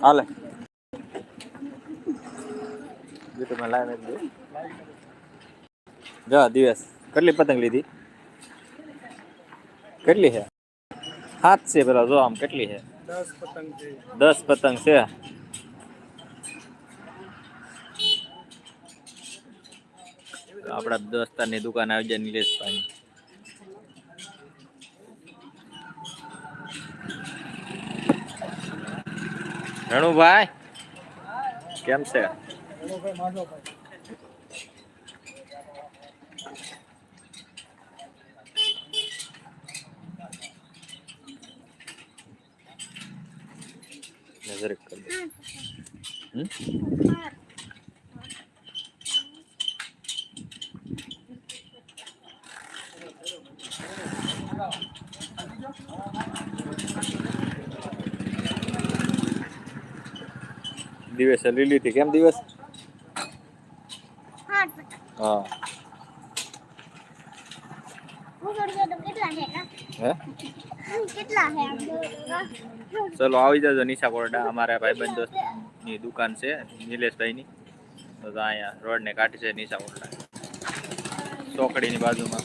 હાલે. યુટ્યુબમાં દિવસ. કેટલી પતંગ લીધી? કેટલી છે? હાથ છે પેલા, જો આમ કેટલી છે? દસ પતંગ છે. દસ પતંગ છે દુકાન આવી જાય નિલેશભાઈ રણુભાઈ કેમ છે નજર કરી દે. હમ? દિવસે લીલી હતી કેમ દિવસ? હા ચલો આવી જજો નિશા કોરડા અમારા ભાઈબંધો ની દુકાન છે નિલેશભાઈની. તો તો અહીંયા રોડને કાઢી છે નિશા કોરડા ચોકડીની બાજુમાં.